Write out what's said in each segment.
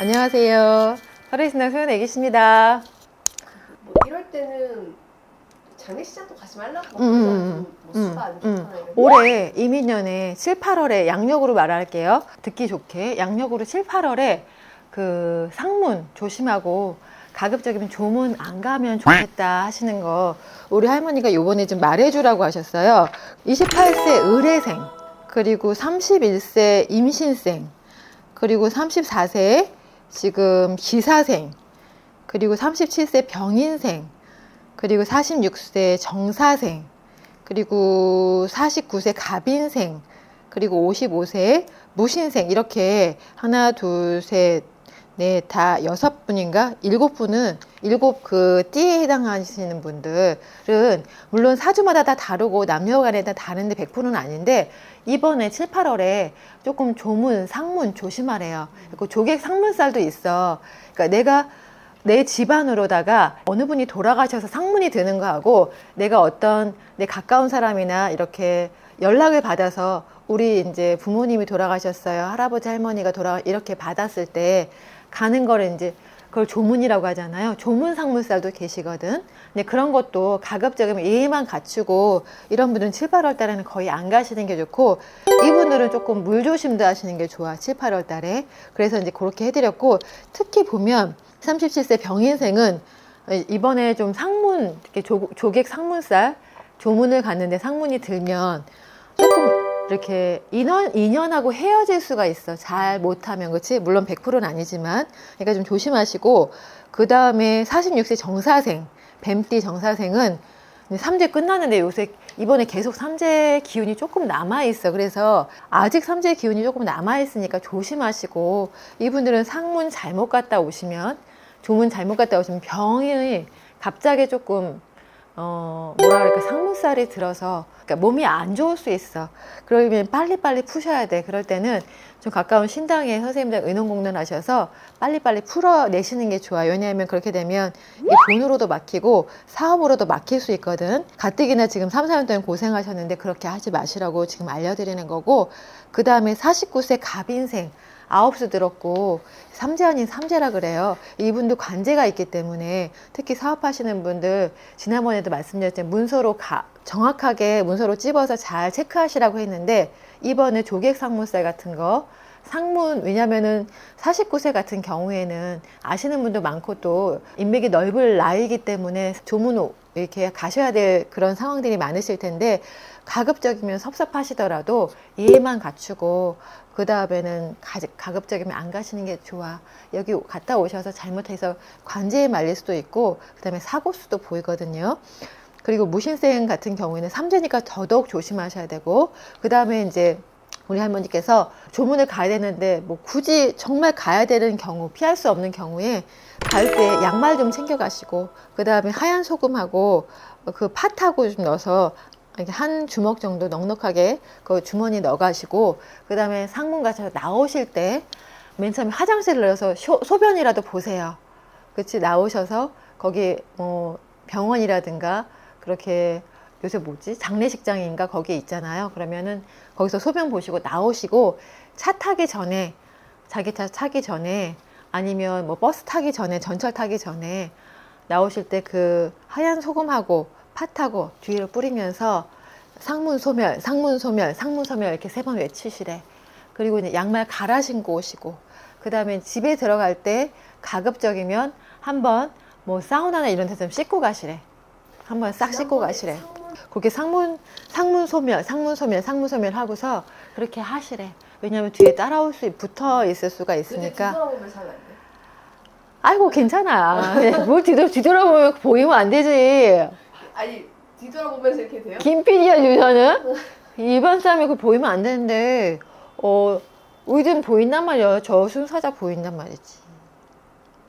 안녕하세요. 서울신당 소연 애기십니다. 뭐 이럴 때는 장례식장도 가지 말라고 음, 음, 음, 뭐 음, 수가 안 음. 올해 이민년에 7, 8월에 양력으로 말할게요. 듣기 좋게 양력으로 7, 8월에 그 상문 조심하고 가급적이면 조문 안 가면 좋겠다 하시는 거 우리 할머니가 요번에 좀 말해주라고 하셨어요. 28세 의뢰생 그리고 31세 임신생 그리고 34세 지금 기사생 그리고 37세 병인생 그리고 46세 정사생 그리고 49세 갑인생 그리고 55세 무신생 이렇게 하나 둘 셋 넷다 여섯 분인가 일곱 분은 일곱 그 띠에 해당하시는 분들은 물론 사주마다 다 다르고 남녀 간에 다 다른데 100%는 아닌데 이번에 7, 8월에 조금 조문, 상문 조심하래요. 그 조객 상문살도 있어. 그러니까 내가 내 집안으로다가 어느 분이 돌아가셔서 상문이 드는 거하고 내가 어떤 내 가까운 사람이나 이렇게 연락을 받아서 우리 이제 부모님이 돌아가셨어요. 할아버지 할머니가 돌아 이렇게 받았을 때 가는 거를 이제 그걸 조문이라고 하잖아요. 조문 상문살도 계시거든. 근데 그런 것도 가급적이면 예의만 갖추고 이런 분들은 7, 8월 달에는 거의 안 가시는 게 좋고 이분들은 조금 물 조심도 하시는 게 좋아. 7, 8월 달에. 그래서 이제 그렇게 해드렸고 특히 보면 37세 병인생은 이번에 좀 상문, 이렇게 조, 조객 상문살 조문을 갔는데 상문이 들면 조금 이렇게 인연, 인연하고 헤어질 수가 있어. 잘 못하면, 그치? 물론 100%는 아니지만. 그러니까 좀 조심하시고, 그 다음에 46세 정사생, 뱀띠 정사생은 삼재 끝났는데 요새 이번에 계속 삼재 기운이 조금 남아있어. 그래서 아직 삼재 기운이 조금 남아있으니까 조심하시고, 이분들은 상문 잘못 갔다 오시면, 조문 잘못 갔다 오시면 병이 갑자기 조금 어 뭐라 그럴까 상문살이 들어서 그러니까 몸이 안 좋을 수 있어. 그러면 빨리빨리 푸셔야 돼. 그럴 때는 좀 가까운 신당에 선생님들 의논 공론 하셔서 빨리빨리 풀어내시는 게 좋아요. 왜냐하면 그렇게 되면 이 돈으로도 막히고 사업으로도 막힐 수 있거든. 가뜩이나 지금 3, 4년 동안 고생하셨는데 그렇게 하지 마시라고 지금 알려드리는 거고 그 다음에 49세 갑인생 아홉 수 들었고 삼재 아닌 삼재라 그래요. 이분도 관제가 있기 때문에 특히 사업하시는 분들 지난번에도 말씀드렸지만 문서로 가, 정확하게 문서로 찝어서 잘 체크하시라고 했는데 이번에 조객 상문살 같은 거 상문 왜냐면은 49세 같은 경우에는 아시는 분도 많고 또 인맥이 넓을 나이기 때문에 조문 이렇게 가셔야 될 그런 상황들이 많으실 텐데 가급적이면 섭섭하시더라도 예의만 갖추고 그 다음에는 가급적이면 안 가시는 게 좋아. 여기 갔다 오셔서 잘못해서 관제에 말릴 수도 있고 그 다음에 사고 수도 보이거든요. 그리고 무신생 같은 경우에는 삼재니까 더더욱 조심하셔야 되고 그 다음에 이제 우리 할머니께서 조문을 가야 되는데 뭐 굳이 정말 가야 되는 경우 피할 수 없는 경우에 갈 때 양말 좀 챙겨 가시고 그 다음에 하얀 소금하고 그 팥하고 좀 넣어서 한 주먹 정도 넉넉하게 그 주머니 넣어 가시고 그 다음에 상문 가셔서 나오실 때 맨 처음에 화장실을 넣어서 쇼, 소변이라도 보세요. 그치 나오셔서 거기 뭐 병원이라든가 그렇게 요새 뭐지? 장례식장인가? 거기에 있잖아요. 그러면은 거기서 소변 보시고 나오시고 차 타기 전에 자기 차 타기 전에 아니면 뭐 버스 타기 전에 전철 타기 전에 나오실 때 그 하얀 소금하고 팥하고 뒤로 뿌리면서 상문 소멸 상문 소멸 상문 소멸 이렇게 세 번 외치시래. 그리고 이제 양말 갈아 신고 오시고 그 다음에 집에 들어갈 때 가급적이면 한번 뭐 사우나나 이런 데서 좀 씻고 가시래. 한번 싹 씻고 가시래 그렇게 상문 상문 소멸 상문 소멸 상문 소멸 하고서 그렇게 하시래. 왜냐하면 뒤에 따라올 수 붙어 있을 수가 있으니까. 뒤돌아보면 잘안 돼. 아이고 괜찮아 뭘 뒤돌 뒤돌아보면 보이면 안 되지. 아니 뒤돌아보면서 이렇게 돼요? 김PD야 유서는 일반 사람이 그 보이면 안 되는데. 어 의든 보인단 말이야 저 순사자 보인단 말이지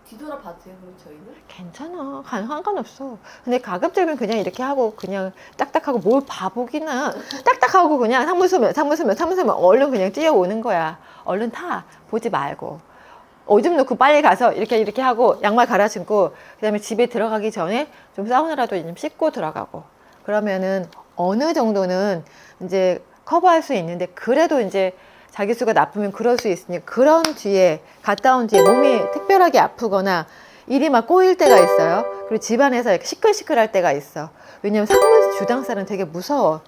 뒤돌아봐도 돼요 그럼 저희는? 괜찮아. 간 상관없어. 근데 가급적이면 그냥 이렇게 하고 그냥 딱딱하고 뭘 봐보기나 딱딱하고 그냥 상무소면 상무소면 상무소면 얼른 그냥 뛰어오는 거야. 얼른 타. 보지 말고. 오줌 놓고 빨리 가서 이렇게 이렇게 하고 양말 갈아 신고 그다음에 집에 들어가기 전에 좀 사우나라도 좀 씻고 들어가고. 그러면은 어느 정도는 이제 커버할 수 있는데 그래도 이제 자기 수가 나쁘면 그럴 수 있으니 그런 뒤에 갔다 온 뒤에 몸이 특별하게 아프거나 일이 막 꼬일 때가 있어요. 그리고 집안에서 이렇게 시끌시끌할 때가 있어. 왜냐면 상문 주당살은 되게 무서워.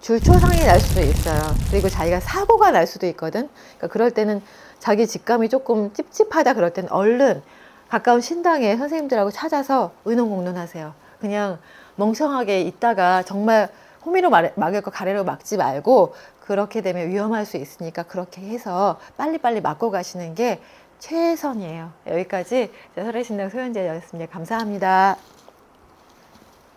줄초상이 날 수도 있어요. 그리고 자기가 사고가 날 수도 있거든. 그러니까 그럴 때는 자기 직감이 조금 찝찝하다 그럴 때는 얼른 가까운 신당에 선생님들하고 찾아서 의논공론하세요. 그냥 멍청하게 있다가 정말 호미로 말- 막을 거 가래로 막지 말고 그렇게 되면 위험할 수 있으니까 그렇게 해서 빨리빨리 막고 가시는 게 최선이에요. 여기까지 설해신당 소연제였습니다. 감사합니다.